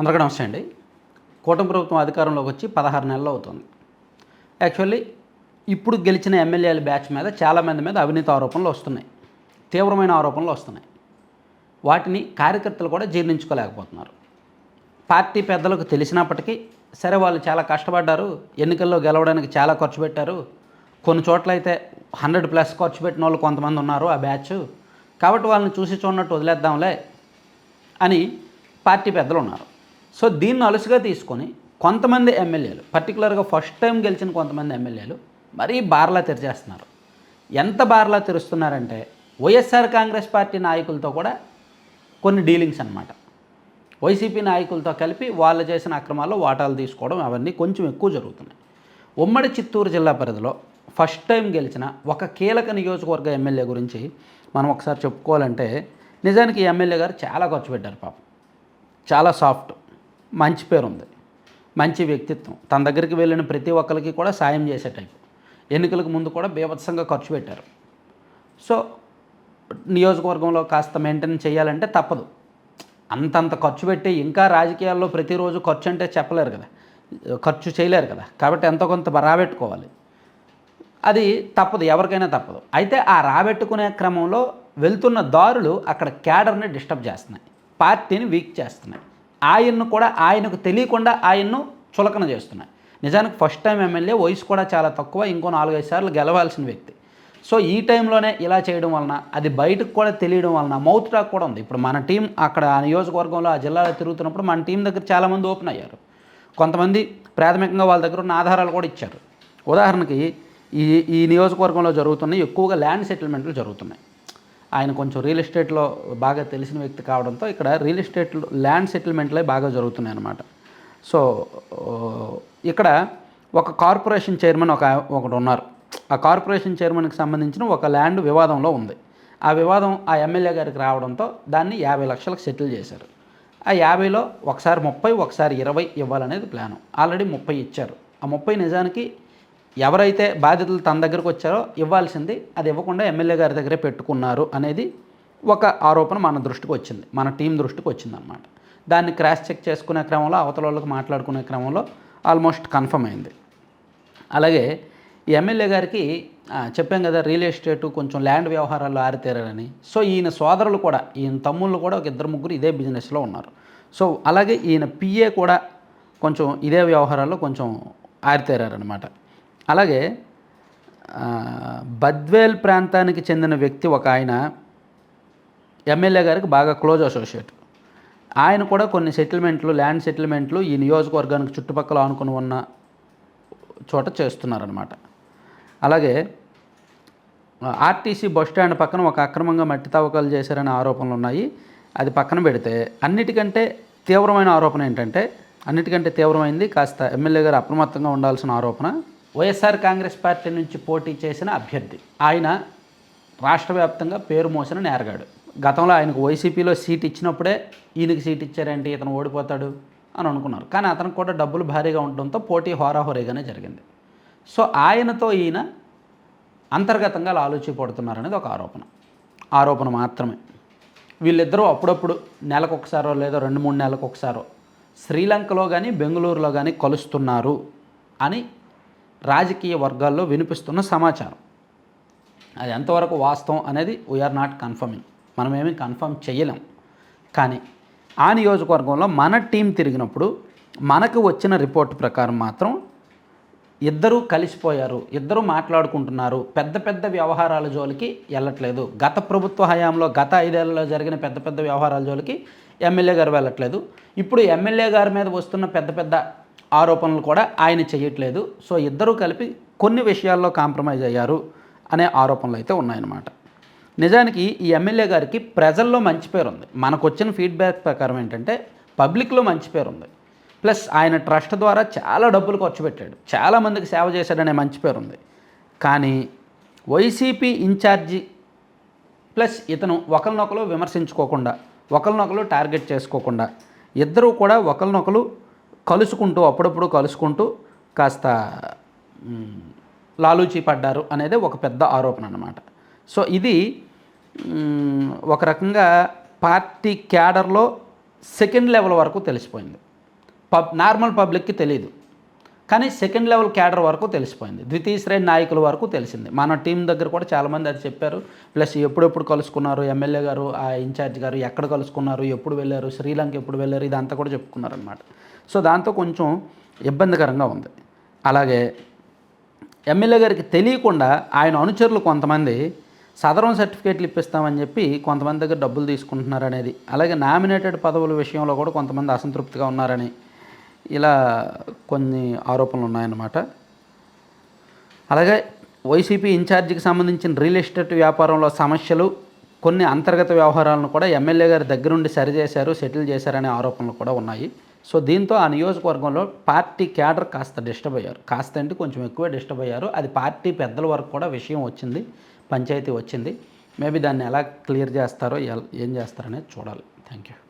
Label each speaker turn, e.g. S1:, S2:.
S1: అందరికీ నమస్తే అండి. కూటమి ప్రభుత్వం అధికారంలోకి వచ్చి పదహారు నెలలు అవుతుంది. యాక్చువల్లీ ఇప్పుడు గెలిచిన ఎమ్మెల్యేల బ్యాచ్ మీద చాలామంది మీద అవినీతి ఆరోపణలు వస్తున్నాయి. తీవ్రమైన ఆరోపణలు వస్తున్నాయి. వాటిని కార్యకర్తలు కూడా జీర్ణించుకోలేకపోతున్నారు. పార్టీ పెద్దలకు తెలిసినప్పటికీ సరే వాళ్ళు చాలా కష్టపడ్డారు ఎన్నికల్లో గెలవడానికి చాలా ఖర్చు పెట్టారు. కొన్ని చోట్ల అయితే హండ్రెడ్ ప్లస్ ఖర్చు పెట్టిన వాళ్ళు కొంతమంది ఉన్నారు ఆ బ్యాచ్. కాబట్టి వాళ్ళని చూసి చూడనట్టు వదిలేద్దాంలే అని పార్టీ పెద్దలు ఉన్నారు. సో దీన్ని అలుసుగా తీసుకొని కొంతమంది ఎమ్మెల్యేలు పర్టికులర్గా ఫస్ట్ టైం గెలిచిన కొంతమంది ఎమ్మెల్యేలు మరీ బార్లా తెరిచేస్తున్నారు. ఎంత బార్లా తెరుస్తున్నారంటే వైఎస్ఆర్ కాంగ్రెస్ పార్టీ నాయకులతో కూడా కొన్ని డీలింగ్స్ అన్నమాట. వైసీపీ నాయకులతో కలిపి వాళ్ళు చేసిన అక్రమాల్లో వాటాలు తీసుకోవడం అవన్నీ కొంచెం ఎక్కువ జరుగుతున్నాయి. ఉమ్మడి చిత్తూరు జిల్లా పరిధిలో ఫస్ట్ టైం గెలిచిన ఒక కీలక నియోజకవర్గ ఎమ్మెల్యే గురించి మనం ఒకసారి చెప్పుకోవాలంటే నిజానికి ఈ ఎమ్మెల్యే గారు చాలా ఖర్చు పెట్టారు పాపం. చాలా సాఫ్ట్. మంచి పేరు ఉంది మంచి వ్యక్తిత్వం. తన దగ్గరికి వెళ్ళిన ప్రతి ఒక్కరికి కూడా సాయం చేసే టైపు ఎన్నికలకు ముందు కూడా బీభత్సంగా ఖర్చు పెట్టారు. సో నియోజకవర్గంలో కాస్త మెయింటైన్ చేయాలంటే తప్పదు. అంతంత ఖర్చు పెట్టి ఇంకా రాజకీయాల్లో ప్రతిరోజు ఖర్చు అంటే చెప్పలేరు కదా. ఖర్చు చేయలేరు కదా. కాబట్టి ఎంతో కొంత రాబెట్టుకోవాలి. అది తప్పదు. ఎవరికైనా తప్పదు. అయితే ఆ రాబెట్టుకునే క్రమంలో వెళ్తున్న దారులు అక్కడ క్యాడర్ని డిస్టర్బ్ చేస్తున్నాయి. పార్టీని వీక్ చేస్తున్నాయి. ఆయన్ను కూడా ఆయనకు తెలియకుండా ఆయన్ను చులకన చేస్తున్నాయి. నిజానికి ఫస్ట్ టైం ఎమ్మెల్యే వయసు కూడా చాలా తక్కువ ఇంకో నాలుగైదు సార్లు గెలవాల్సిన వ్యక్తి. సో ఈ టైంలోనే ఇలా చేయడం వలన అది బయటకు కూడా తెలియడం వలన మౌత్ టాక్ కూడా ఉంది. ఇప్పుడు మన టీం అక్కడ ఆ నియోజకవర్గంలో ఆ జిల్లాలో తిరుగుతున్నప్పుడు మన టీం దగ్గర చాలామంది ఓపెన్ అయ్యారు. కొంతమంది ప్రాథమికంగా వాళ్ళ దగ్గర ఉన్న ఆధారాలు కూడా ఇచ్చారు. ఉదాహరణకి ఈ ఈ నియోజకవర్గంలో జరుగుతున్నాయి ఎక్కువగా ల్యాండ్ సెటిల్మెంట్లు జరుగుతున్నాయి. ఆయన కొంచెం రియల్ ఎస్టేట్లో బాగా తెలిసిన వ్యక్తి కావడంతో ఇక్కడ రియల్ ఎస్టేట్ ల్యాండ్ సెటిల్మెంట్లే బాగా జరుగుతున్నాయి అన్నమాట సో ఇక్కడ ఒక కార్పొరేషన్ చైర్మన్ ఒక ఒకడు ఉన్నారు. ఆ కార్పొరేషన్ చైర్మన్కి సంబంధించిన ఒక ల్యాండ్ వివాదంలో ఉంది. ఆ వివాదం ఆ ఎమ్మెల్యే గారికి రావడంతో దాన్ని యాభై లక్షలకు సెటిల్ చేశారు. ఆ యాభైలో ఒకసారి ముప్పై ఒకసారి ఇరవై ఇవ్వాలనేది ప్లాను ఆల్రెడీ ముప్పై ఇచ్చారు. ఆ ముప్పై నిజానికి ఎవరైతే బాధితులు తన దగ్గరకు వచ్చారో ఇవ్వాల్సింది అది ఇవ్వకుండా ఎమ్మెల్యే గారి దగ్గరే పెట్టుకున్నారు అనేది ఒక ఆరోపణ మన దృష్టికి వచ్చింది మన టీం దృష్టికి వచ్చింది అనమాట దాన్ని క్రాష్ చెక్ చేసుకునే క్రమంలో అవతల వాళ్ళకి మాట్లాడుకునే క్రమంలో ఆల్మోస్ట్ కన్ఫర్మ్ అయింది. అలాగే ఎమ్మెల్యే గారికి చెప్పాం కదా రియల్ ఎస్టేట్ కొంచెం ల్యాండ్ వ్యవహారాల్లో ఆరితేరారని సో ఈయన సోదరులు కూడా ఈయన తమ్ముళ్ళు కూడా ఒక ఇద్దరు ముగ్గురు ఇదే బిజినెస్లో ఉన్నారు. సో అలాగే ఈయన పిఏ కూడా కొంచెం ఇదే వ్యవహారాల్లో కొంచెం ఆరితేరారనమాట అలాగే బద్వేల్ ప్రాంతానికి చెందిన వ్యక్తి ఒక ఆయన ఎమ్మెల్యే గారికి బాగా క్లోజ్ అసోసియేట్. ఆయన కూడా కొన్ని సెటిల్మెంట్లు ల్యాండ్ సెటిల్మెంట్లు ఈ నియోజకవర్గానికి చుట్టుపక్కల ఆనుకుని ఉన్న చోట చేస్తున్నారనమాట అలాగే ఆర్టీసీ బస్ స్టాండ్ పక్కన ఒక అక్రమంగా మట్టి తవ్వకాలు చేశారనే ఆరోపణలు ఉన్నాయి. అది పక్కన పెడితే అన్నిటికంటే తీవ్రమైన ఆరోపణ ఏంటంటే అన్నిటికంటే తీవ్రమైంది కాస్త ఎమ్మెల్యే గారు అప్రమత్తంగా ఉండాల్సిన ఆరోపణ. వైఎస్ఆర్ కాంగ్రెస్ పార్టీ నుంచి పోటీ చేసిన అభ్యర్థి. ఆయన రాష్ట్ర వ్యాప్తంగా పేరు మోసిన నేరగాడు. గతంలో ఆయనకు వైసీపీలో సీట్ ఇచ్చినప్పుడే ఈయనకి సీట్ ఇచ్చారంటే ఇతను ఓడిపోతాడు అని అనుకున్నారు. కానీ అతనికి కూడా డబ్బులు భారీగా ఉండడంతో పోటీ హోరాహోరీగానే జరిగింది. సో ఆయనతో ఈయన అంతర్గతంగా లాలూచి పడుతున్నారనేది ఒక ఆరోపణ. ఆరోపణ మాత్రమే. వీళ్ళిద్దరూ అప్పుడప్పుడు నెలకు ఒకసారో లేదో రెండు మూడు నెలలకు ఒకసారో శ్రీలంకలో కానీ బెంగళూరులో కానీ కలుస్తున్నారు అని రాజకీయ వర్గాల్లో వినిపిస్తున్న సమాచారం. అది ఎంతవరకు వాస్తవం అనేది వీఆర్ నాట్ కన్ఫర్మింగ్ మనమేమి కన్ఫర్మ్ చేయలేం. కానీ ఆ నియోజకవర్గంలో మన టీం తిరిగినప్పుడు మనకు వచ్చిన రిపోర్ట్ ప్రకారం మాత్రం ఇద్దరూ కలిసిపోయారు ఇద్దరూ మాట్లాడుకుంటున్నారు పెద్ద పెద్ద వ్యవహారాల జోలికి వెళ్ళట్లేదు. గత ప్రభుత్వ హయాంలో గత ఐదేళ్ళలో జరిగిన పెద్ద పెద్ద వ్యవహారాల జోలికి ఎమ్మెల్యే గారు వెళ్ళట్లేదు. ఇప్పుడు ఎమ్మెల్యే గారి మీద వస్తున్న పెద్ద పెద్ద ఆరోపణలు కూడా ఆయన చేయట్లేదు. సో ఇద్దరూ కలిపి కొన్ని విషయాల్లో కాంప్రమైజ్ అయ్యారు అనే ఆరోపణలు అయితే ఉన్నాయన్నమాట. నిజానికి ఈ ఎమ్మెల్యే గారికి ప్రజల్లో మంచి పేరు ఉంది. మనకు వచ్చిన ఫీడ్బ్యాక్ ప్రకారం ఏంటంటే పబ్లిక్లో మంచి పేరు ఉంది. ప్లస్ ఆయన ట్రస్ట్ ద్వారా చాలా డబ్బులు ఖర్చు పెట్టాడు. చాలామందికి సేవ చేశాడనే మంచి పేరు ఉంది. కానీ వైసీపీ ఇన్ఛార్జి ప్లస్ ఇతను ఒకరినొకరు విమర్శించుకోకుండా ఒకరినొకరు టార్గెట్ చేసుకోకుండా ఇద్దరూ కూడా ఒకరినొకరు కలుసుకుంటూ అప్పుడప్పుడు కలుసుకుంటూ కాస్త లాలూచీ లాలూచి పడ్డారు అనేది ఒక పెద్ద ఆరోపణ అన్నమాట. సో ఇది ఒక రకంగా పార్టీ క్యాడర్లో సెకండ్ లెవెల్ వరకు తెలిసిపోయింది. పబ్ నార్మల్ పబ్లిక్కి తెలియదు కానీ సెకండ్ లెవెల్ క్యాడర్ వరకు తెలిసిపోయింది. ద్వితీయ శ్రేణి నాయకుల వరకు తెలిసింది. మన టీం దగ్గర కూడా చాలామంది అది చెప్పారు. ప్లస్ ఎప్పుడెప్పుడు కలుసుకున్నారు ఎమ్మెల్యే గారు ఆ ఇన్ఛార్జ్ గారు ఎక్కడ కలుసుకున్నారు ఎప్పుడు వెళ్ళారు శ్రీలంక ఎప్పుడు వెళ్ళారు ఇదంతా కూడా చెప్పుకున్నారనమాట సో దాంతో కొంచెం ఇబ్బందికరంగా ఉంది. అలాగే ఎమ్మెల్యే గారికి తెలియకుండా ఆయన అనుచరులు కొంతమంది సదరం సర్టిఫికేట్లు ఇప్పిస్తామని చెప్పి కొంతమంది దగ్గర డబ్బులు తీసుకుంటున్నారు అనేది అలాగే నామినేటెడ్ పదవుల విషయంలో కూడా కొంతమంది అసంతృప్తిగా ఉన్నారని ఇలా కొన్ని ఆరోపణలు ఉన్నాయన్నమాట అలాగే వైసీపీ ఇన్ఛార్జికి సంబంధించిన రియల్ ఎస్టేట్ వ్యాపారంలో సమస్యలు కొన్ని అంతర్గత వ్యవహారాలను కూడా ఎమ్మెల్యే గారి దగ్గరుండి సరిచేశారు సెటిల్ చేశారనే ఆరోపణలు కూడా ఉన్నాయి. సో దీంతో ఆ నియోజకవర్గంలో పార్టీ క్యాడర్ కాస్త డిస్టర్బ్ అయ్యారు. కాస్త అంటే కొంచెం ఎక్కువ డిస్టర్బ్ అయ్యారు. అది పార్టీ పెద్దల వరకు కూడా విషయం వచ్చింది పంచాయతీ వచ్చింది. మేబీ దాన్ని ఎలా క్లియర్ చేస్తారో ఏం చేస్తారనేది చూడాలి. Thank you